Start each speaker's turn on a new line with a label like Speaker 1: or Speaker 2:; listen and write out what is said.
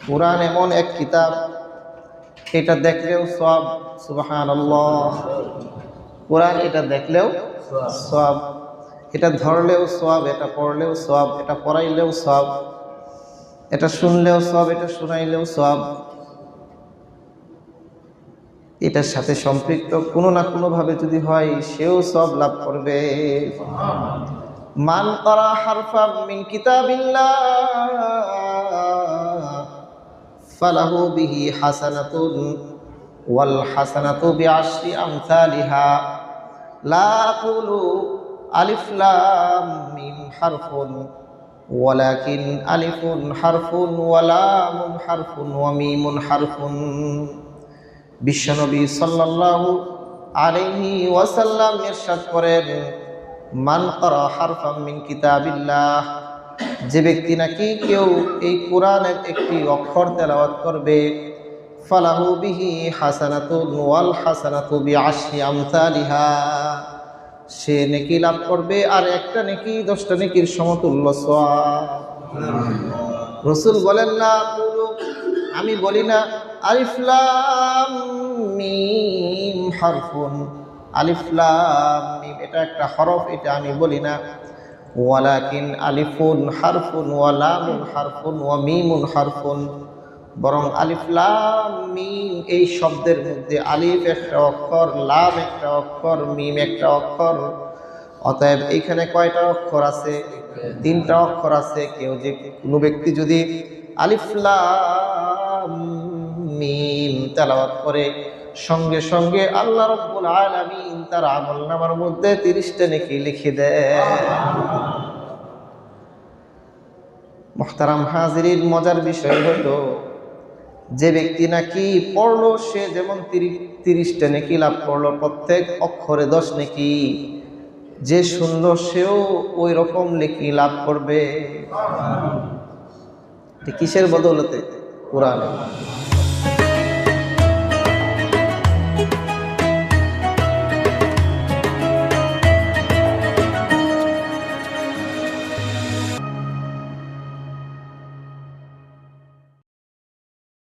Speaker 1: কোরআন এমন এক কিতাব, এটা দেখলেও সব সুবাহান কোরআন এটা দেখলেও সব এটা ধরলেও সব এটা পড়লেও সব এটা পড়াইলেও সব এটা শুনলেও সব এটা শুনাইলেও সব এটার সাথে সম্পৃক্ত কোনো না কোনোভাবে যদি হয়, সেও সব লাভ করবে। মান করা হারফা মিন কিতাবিল্লাহ ফালাহু বিহি হাসানাতুন ওয়াল হাসানাতু বিআশরি আমসালিহা লা আকুলু আলিফ লাম মিম হারফুন ওয়ালাকিন আলিফুন হারফুন ওয়ালামুন হারফুন ওয়া মিমুন বিশ্বনবী সাল্লাল্লাহু আলাইহি ওয়াসাল্লাম ইরশাদ করেন, মান করা হারফাম মিন কিতাবিল্লাহ। যে ব্যক্তি নাকি কেউ এই কোরআনের একটি অক্ষর তেলাওয়াত করবে, ফালাহু বিহি হাসানাতুন ওয়াল হাসানাতু বিআশরি আমসালিহা। সে নেকি লাভ করবে আর একটা নেকি, দশটা নেকির সমতুল্য রসুল বলেন, না আমি বলি না আলিফলাম মিম হারফুন। আলিফলাম মিম, এটা একটা হরফ, এটা আমি বলি না। ওয়ালাকিন আলিফুন হারফুন ওয়ালামুন হারফুন ওয়া মিমুন হারফুন। বরং আলিফলাম মিম এই শব্দের মধ্যে আলিফ একটা অক্ষর, লাম একটা অক্ষর, মিম একটা অক্ষর। অতএব এইখানে কয়টা অক্ষর আছে? তিনটা অক্ষর আছে। কেউ যে কোনো ব্যক্তি যদি আলিফলাম মিম তেলাওয়াত করে। সঙ্গে সঙ্গে আল্লাহ রব্বুল আলামিন তার আমল নামার মধ্যে তিরিশটা নেকি লিখে দেয় মোহতারাম হাজিরির মজার বিষয় হলো, যে ব্যক্তি নাকি পড়ল, সে যেমন তিরিশটা নেকি লাভ করল, প্রত্যেক অক্ষরে দশ নেকি। যে শুনলো, সেও ওই রকম লেখি লাভ করবে। কিসের বদৌলতে? কোরআন।